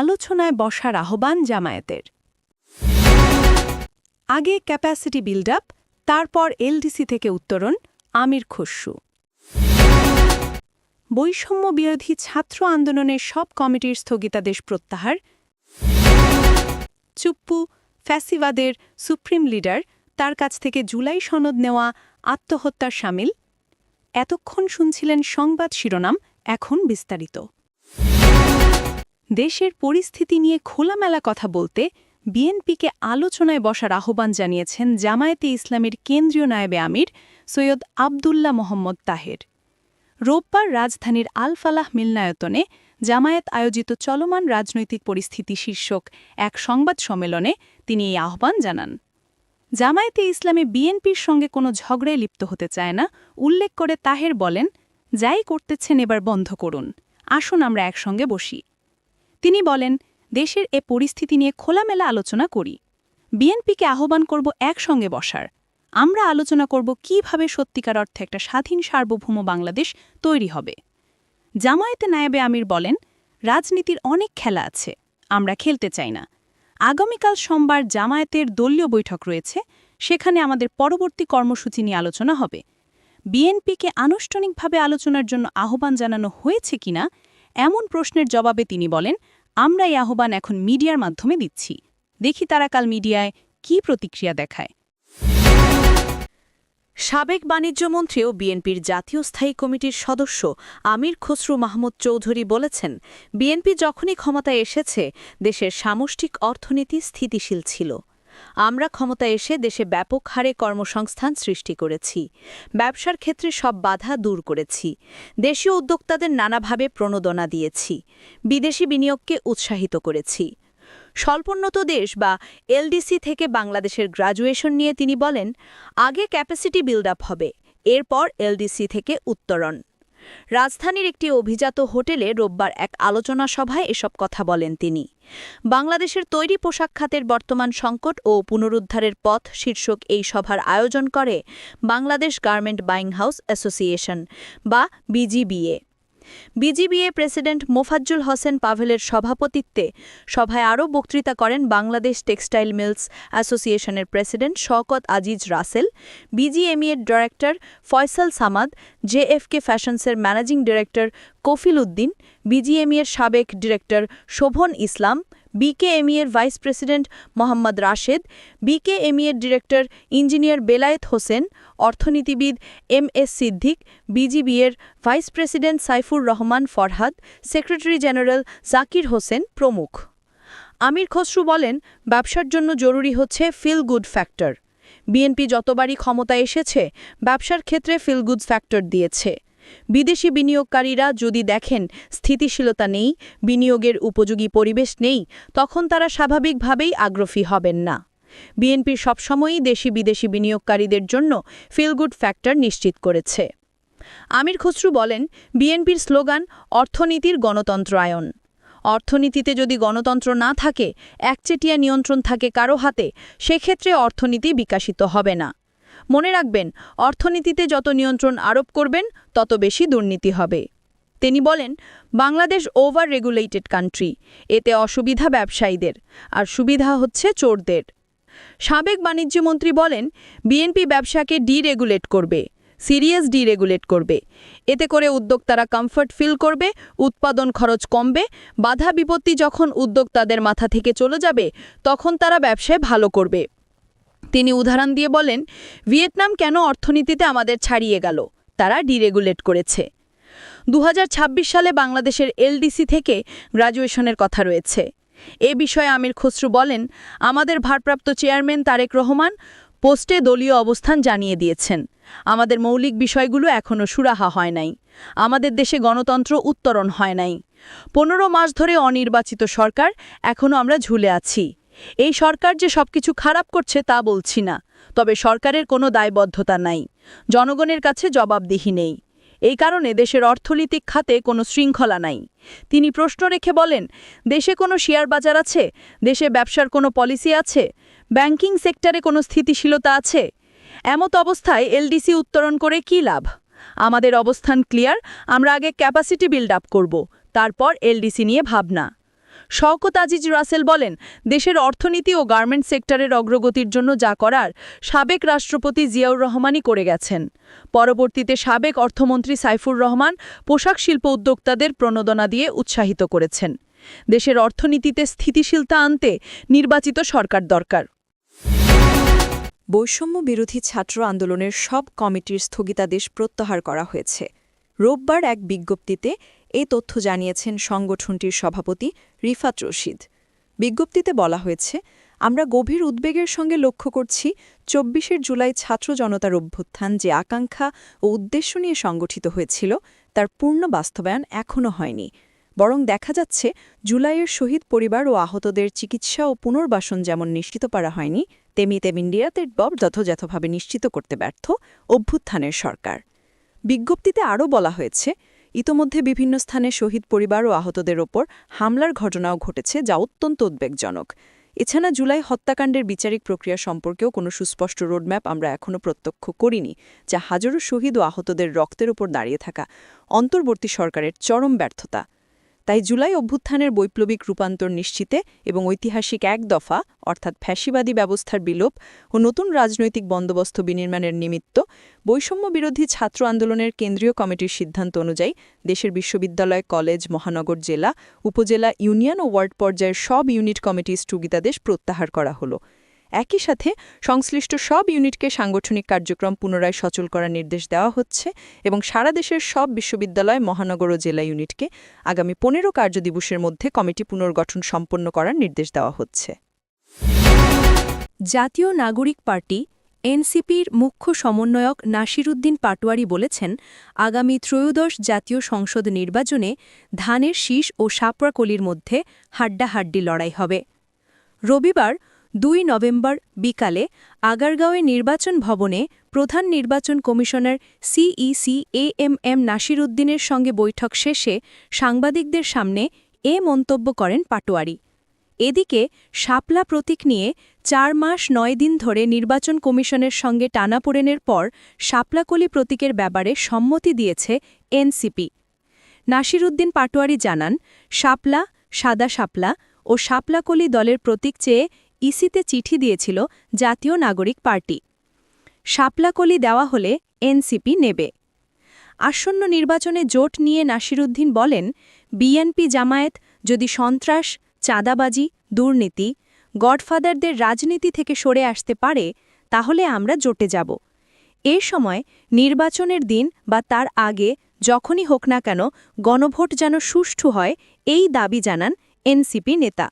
আলোচনায় বসার আহ্বান জামায়াতের। আগে ক্যাপাসিটি বিল্ড আপ তারপর এলডিসি থেকে উত্তরণ, আমির খসরু। বৈষম্য বিরোধী ছাত্র আন্দোলনের সব কমিটির স্থগিতাদেশ প্রত্যাহার। চুপ্পু, ফ্যাসিবাদের সুপ্রিম লিডার, তার কাছ থেকে জুলাই সনদ নেওয়া আত্মহত্যার সামিল। এতক্ষণ শুনছিলেন সংবাদ শিরোনাম, এখন বিস্তারিত। দেশের পরিস্থিতি নিয়ে খোলামেলা কথা বলতে বিএনপিকে আলোচনায় বসার আহ্বান জানিয়েছেন জামায়াতে ইসলামের কেন্দ্রীয় নায়েবে আমির সৈয়দ আবদুল্লাহ মোহাম্মদ তাহের। রোববার রাজধানীর আলফালাহ মিলনায়তনে জামায়াত আয়োজিত চলমান রাজনৈতিক পরিস্থিতি শীর্ষক এক সংবাদ সম্মেলনে তিনি এই আহ্বান জানান। জামায়াতে ইসলামে বিএনপির সঙ্গে কোনো ঝগড়ায় লিপ্ত হতে চায় না, উল্লেখ করে তাহের বলেন, যাই করতেছেন এবার বন্ধ করুন। আসুন আমরা একসঙ্গে বসি। তিনি বলেন, দেশের এ পরিস্থিতি নিয়ে খোলামেলা আলোচনা করি। বিএনপিকে আহ্বান করব একসঙ্গে বসার। আমরা আলোচনা করব কীভাবে সত্যিকার অর্থে একটা স্বাধীন সার্বভৌম বাংলাদেশ তৈরি হবে। জামায়াতে নায়েবে আমির বলেন, রাজনীতির অনেক খেলা আছে, আমরা খেলতে চাই না। আগামীকাল সোমবার জামায়াতের দলীয় বৈঠক রয়েছে, সেখানে আমাদের পরবর্তী কর্মসূচি নিয়ে আলোচনা হবে। বিএনপিকে আনুষ্ঠানিকভাবে আলোচনার জন্য আহ্বান জানানো হয়েছে কিনা এমন প্রশ্নের জবাবে তিনি বলেন আমরা এই আহ্বান এখন মিডিয়ার মাধ্যমে দিচ্ছি। দেখি তারা কাল মিডিয়ায় কী প্রতিক্রিয়া দেখায়। সাবেক বাণিজ্যমন্ত্রী ও বিএনপির জাতীয় স্থায়ী কমিটির সদস্য আমির খসরু মাহমুদ চৌধুরী বলেছেন, বিএনপি যখনই ক্ষমতায় এসেছে, দেশের সামষ্টিক অর্থনীতি স্থিতিশীল ছিল। আমরা ক্ষমতায় এসে দেশে ব্যাপক হারে কর্মসংস্থান সৃষ্টি করেছি। ব্যবসার ক্ষেত্রে সব বাধা দূর করেছি। দেশীয় উদ্যোক্তাদের নানাভাবে প্রণোদনা দিয়েছি। বিদেশি বিনিয়োগকে উৎসাহিত করেছি। স্বল্পোন্নত দেশ বা এলডিসি থেকে বাংলাদেশের গ্রাজুয়েশন নিয়ে তিনি বলেন, আগে ক্যাপাসিটি বিল্ড আপ হবে। এরপর এলডিসি থেকে উত্তরণ। রাজধানীর একটি অভিজাত হোটেলে রোববার এক আলোচনা সভায় এসব কথা বলেন তিনি। বাংলাদেশের তৈরি পোশাক খাতের বর্তমান সংকট ও পুনরুদ্ধারের পথ শীর্ষক এই সভার আয়োজন করে Bangladesh garment buying house association বা বিজিবিএ। বিজিবিএ প্রেসিডেন্ট মোফাজ্জুল হোসেন পাভেলের সভাপতিত্বে সভায় আরও বক্তৃতা করেন বাংলাদেশ টেক্সটাইল মিলস অ্যাসোসিয়েশনের প্রেসিডেন্ট শওকত আজিজ রাসেল, বিজিএমইএর ডিরেক্টর ফয়সাল সামাদ, জেএফকে ফ্যাশনসের ম্যানেজিং ডিরেক্টর কফিল উদ্দিন বিজিএমইয়ের সাবেক ডিরেক্টর শোভন ইসলাম বিকেএমইএর ভাইস প্রেসিডেন্ট মোহাম্মদ রাশেদ বিকেএমইএর ডিরেক্টর ইঞ্জিনিয়ার বেলায়েত হোসেন, অর্থনীতিবিদ M S Siddique বিজিবিএর vice president Saifur Rahman Farhad secretary general Zakir Hossain প্রমুখ। আমির খসরু বলেন, ব্যবসার জন্য জরুরি হচ্ছে ফিল গুড ফ্যাক্টর বিএনপি যতবারই ক্ষমতায় এসেছে, ব্যবসার ক্ষেত্রে ফিল গুড ফ্যাক্টর দিয়েছে। বিদেশি বিনিয়োগকারীরা যদি দেখেন স্থিতিশীলতা নেই, বিনিয়োগের উপযোগী পরিবেশ নেই, তখন তারা স্বাভাবিকভাবেই আগ্রহী হবেন না। বিএনপি সবসময়ই দেশি বিদেশি বিনিয়োগকারীদের জন্য ফিলগুড ফ্যাক্টর নিশ্চিত করেছে। আমির খসরু বলেন, বিএনপির স্লোগান, অর্থনীতির গণতন্ত্রায়ন। অর্থনীতিতে যদি গণতন্ত্র না থাকে, একচেটিয়া নিয়ন্ত্রণ থাকে কারও হাতে, সেক্ষেত্রে অর্থনীতি বিকাশিত হবে না। মনে রাখবেন, অর্থনীতিতে যত নিয়ন্ত্রণ আরোপ করবেন, তত বেশি দুর্নীতি হবে। তিনি বলেন, বাংলাদেশ ওভার রেগুলেটেড কান্ট্রি এতে অসুবিধা ব্যবসায়ীদের, আর সুবিধা হচ্ছে চোরদের। সাবেক বাণিজ্যমন্ত্রী বলেন, বিএনপি ব্যবসাকে ডিরেগুলেট করবে, সিরিয়াস ডিরেগুলেট করবে। এতে করে উদ্যোক্তারা কমফর্ট ফিল করবে, উৎপাদন খরচ কমবে, বাধা বিপত্তি যখন উদ্যোক্তাদের মাথা থেকে চলে যাবে, তখন তারা ব্যবসায় ভালো করবে। তিনি উদাহরণ দিয়ে বলেন, ভিয়েতনাম কেন অর্থনীতিতে আমাদের ছাড়িয়ে গেল? তারা ডিরেগুলেট করেছে। দু হাজার ছাব্বিশ সালে বাংলাদেশের এলডিসি থেকে গ্রাজুয়েশনের কথা রয়েছে। এ বিষয়ে আমির খসরু বলেন, আমাদের ভারপ্রাপ্ত চেয়ারম্যান তারেক রহমান পোস্টে দলীয় অবস্থান জানিয়ে দিয়েছেন। আমাদের মৌলিক বিষয়গুলো এখনও সুরাহা হয় নাই। আমাদের দেশে গণতন্ত্র উত্তরণ হয় নাই। পনেরো মাস ধরে অনির্বাচিত সরকার এখনও আমরা ঝুলে আছি। এই সরকার যে সবকিছু খারাপ করছে তা বলছি না, তবে সরকারের কোনো দায়বদ্ধতা নাই, জনগণের কাছে জবাবদিহি নেই। এই কারণে দেশের অর্থনৈতিক খাতে কোনো শৃঙ্খলা নাই। তিনি প্রশ্ন রেখে বলেন, দেশে কোনো শেয়ার বাজার আছে? দেশে ব্যবসার কোনো পলিসি আছে? ব্যাংকিং সেক্টরে কোনো স্থিতিশীলতা আছে? এমত অবস্থায় এলডিসি উত্তরণ করে কী লাভ? আমাদের অবস্থান ক্লিয়ার, আমরা আগে ক্যাপাসিটি বিল্ড আপ করব, তারপর এলডিসি নিয়ে ভাবনা। শওকত আজিজ রাসেল বলেন, দেশের অর্থনীতি ও গার্মেন্ট সেক্টরের অগ্রগতির জন্য যা করার সাবেক রাষ্ট্রপতি জিয়াউর রহমানই করে গেছেন। পরবর্তীতে সাবেক অর্থমন্ত্রী সাইফুর রহমান পোশাক শিল্প উদ্যোক্তাদের প্রণোদনা দিয়ে উৎসাহিত করেছেন। দেশের অর্থনীতিতে স্থিতিশীলতা আনতে নির্বাচিত সরকার দরকার। বৈষম্য বিরোধী ছাত্র আন্দোলনের সব কমিটির স্থগিতাদেশ প্রত্যাহার করা হয়েছে। রোববার এক বিজ্ঞপ্তিতে এ তথ্য জানিয়েছেন সংগঠনটির সভাপতি রিফাত রশিদ। বিজ্ঞপ্তিতে বলা হয়েছে, আমরা গভীর উদ্বেগের সঙ্গে লক্ষ্য করছি, চব্বিশের জুলাই ছাত্র জনতার অভ্যুত্থান যে আকাঙ্ক্ষা ও উদ্দেশ্য নিয়ে সংগঠিত হয়েছিল, তার পূর্ণ বাস্তবায়ন এখনও হয়নি। বরং দেখা যাচ্ছে, জুলাইয়ের শহীদ পরিবার ও আহতদের চিকিৎসা ও পুনর্বাসন যেমন নিশ্চিত করা হয়নি, তেমনি তেমনি নিরাতের বব যথাযথভাবে নিশ্চিত করতে ব্যর্থ অভ্যুত্থানের সরকার। বিজ্ঞপ্তিতে আরও বলা হয়েছে ইতোমধ্যে বিভিন্ন স্থানে শহীদ পরিবার ও আহতদের ওপর হামলার ঘটনাও ঘটেছে, যা অত্যন্ত উদ্বেগজনক। এছাড়া জুলাই হত্যাকাণ্ডের বিচারিক প্রক্রিয়া সম্পর্কেও কোনো সুস্পষ্ট রোডম্যাপ আমরা এখনও প্রত্যক্ষ করিনি, যা হাজারো শহীদ ও আহতদের রক্তের ওপর দাঁড়িয়ে থাকা অন্তর্বর্তী সরকারের চরম ব্যর্থতা। তাই জুলাই অভ্যুত্থানের বৈপ্লবিক রূপান্তর নিশ্চিতে এবং ঐতিহাসিক এক দফা, অর্থাৎ ফ্যাসিবাদী ব্যবস্থার বিলোপ ও নতুন রাজনৈতিক বন্দোবস্ত বিনির্মাণের নিমিত্ত বৈষম্য বিরোধী ছাত্র আন্দোলনের কেন্দ্রীয় কমিটির সিদ্ধান্ত অনুযায়ী দেশের বিশ্ববিদ্যালয়, কলেজ, মহানগর জেলা, উপজেলা, ইউনিয়ন ও ওয়ার্ড পর্যায়ের সব ইউনিট কমিটি স্থগিতাদেশ প্রত্যাহার করা হলো। একই সাথে সংশ্লিষ্ট সব ইউনিটকে সাংগঠনিক কার্যক্রম পুনরায় সচল করার নির্দেশ দেওয়া হচ্ছে এবং সারা দেশের সব বিশ্ববিদ্যালয়, মহানগর ও জেলা ইউনিটকে আগামী পনেরো কার্যদিবসের মধ্যে কমিটি পুনর্গঠন সম্পন্ন করার নির্দেশ দেওয়া হচ্ছে। জাতীয় নাগরিক পার্টি, এনসিপির মুখ্য সমন্বয়ক নাসিরুদ্দিন পাটোয়ারি বলেছেন, আগামী ত্রয়োদশ জাতীয় সংসদ নির্বাচনে ধানের শীষ ও সাপড়াকলির মধ্যে হাড্ডাহাড্ডি লড়াই হবে। রবিবার দুই নভেম্বর বিকালে আগারগাঁওয়ে নির্বাচন ভবনে প্রধান নির্বাচন commissioner CEC A M M নাসিরুদ্দিনের সঙ্গে বৈঠক শেষে সাংবাদিকদের সামনে এ মন্তব্য করেন পাটোয়ারি। এদিকে শাপলা প্রতীক নিয়ে চার মাস নয় দিন ধরে নির্বাচন কমিশনের সঙ্গে টানাপোড়েনের পর শাপলাকলি প্রতীকের ব্যাপারে সম্মতি দিয়েছে এনসিপি নাসিরুদ্দিন পাটোয়ারি জানান, শাপলা সাদা শাপলা ও শাপলাকলি দলের প্রতীক চেয়ে ইসিতে চিঠি দিয়েছিল জাতীয় নাগরিক পার্টি। শাপলাকলি দেওয়া হলে এনসিপি নেবে। আসন্ন নির্বাচনে জোট নিয়ে নাসিরুদ্দিন বলেন, বিএনপি জামায়াত যদি সন্ত্রাস, চাঁদাবাজি, দুর্নীতি, গডফাদারদের রাজনীতি থেকে সরে আসতে পারে, তাহলে আমরা জোটে যাব। এ সময় নির্বাচনের দিন বা তার আগে, যখনই হোক না কেন, গণভোট যেন সুষ্ঠু হয়, এই দাবি জানান এনসিপি নেতা।